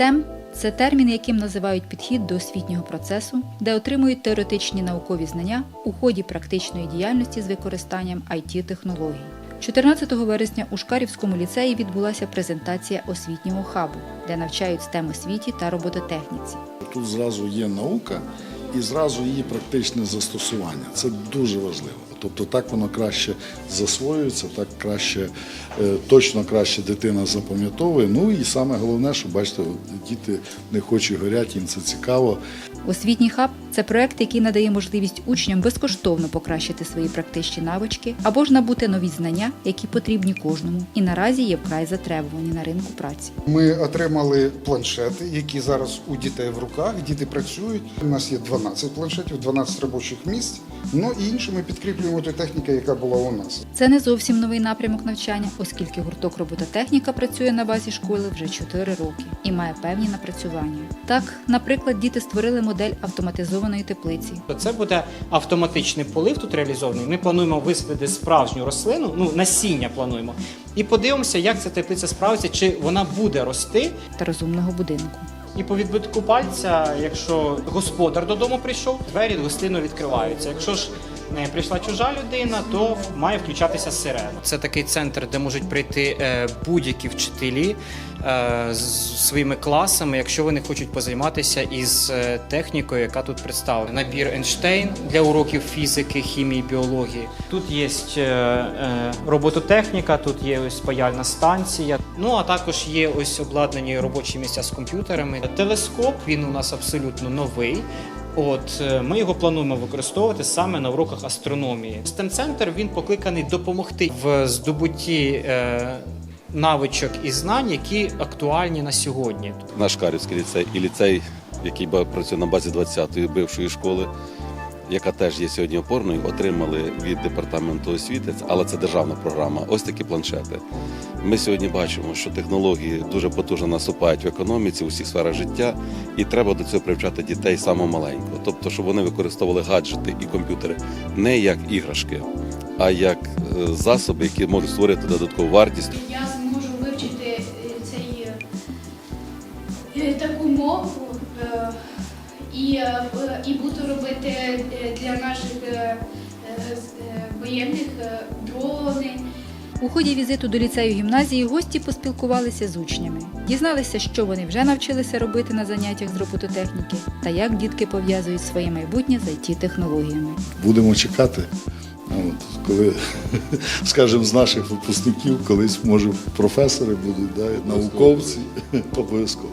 STEM – це термін, яким називають підхід до освітнього процесу, де отримують теоретичні наукові знання у ході практичної діяльності з використанням it технологій 14 вересня у Шкарівському ліцеї відбулася презентація освітнього хабу, де навчають STEM освіті та робототехніці. Тут зразу є наука і зразу її практичне застосування. Це дуже важливо. Тобто так воно краще засвоюється, так краще, е, точно краще дитина запам'ятовує. Ну і саме головне, що бачите, діти не хочуть горять, їм це цікаво. Освітній хаб це проект, який надає можливість учням безкоштовно покращити свої практичні навички або ж набути нові знання, які потрібні кожному, і наразі є вкрай затребувані на ринку праці. Ми отримали планшети, які зараз у дітей в руках. Діти працюють. У нас є 12 планшетів, 12 робочих місць. Ну і інше ми підкріплюємо ту техніку, яка була у нас. Це не зовсім новий напрямок навчання, оскільки гурток робототехніка працює на базі школи вже 4 роки і має певні напрацювання. Так, наприклад, діти створили модель автоматизованої теплиці. Це буде автоматичний полив тут реалізований. Ми плануємо висадити справжню рослину, ну насіння плануємо, і подивимося, як ця теплиця справиться, чи вона буде рости. та розумного будинку. І по відбитку пальця, якщо господар додому прийшов, двері гостину відкриваються. Якщо ж прийшла чужа людина, то має включатися сирена. Це такий центр, де можуть прийти е, будь-які вчителі е, з своїми класами, якщо вони хочуть позайматися із е, технікою, яка тут представлена. Набір Ейнштейн для уроків фізики, хімії, біології. Тут є робототехніка, тут є ось паяльна станція. Ну а також є ось обладнані робочі місця з комп'ютерами. Телескоп він у нас абсолютно новий. От е, ми його плануємо використовувати саме на уроках астрономії. STEM центр він покликаний допомогти в здобутті е, навичок і знань, які актуальні на сьогодні. наш Карівський ліцей і ліцей, який працює на базі 20-ї бившої школи, яка теж є сьогодні опорною, отримали від департаменту освіти, але це державна програма. Ось такі планшети. Ми сьогодні бачимо, що технології дуже потужно наступають в економіці, у всіх сферах життя, і треба до цього привчати дітей саме маленького. Тобто, щоб вони використовували гаджети і комп'ютери не як іграшки, а як е, засоби, які можуть створити додаткову вартість Я зможу вивчити цей, е, таку мову е, і, е, і буду робити е, для наших е, воєнних дрони. У ході візиту до ліцею гімназії гості поспілкувалися з учнями, дізналися, що вони вже навчилися робити на заняттях з робототехніки та як дітки пов'язують своє майбутнє з it технологіями. Будемо чекати. От, коли, скажімо, з наших випускників колись, може, професори будуть, да, науковці, обов'язково.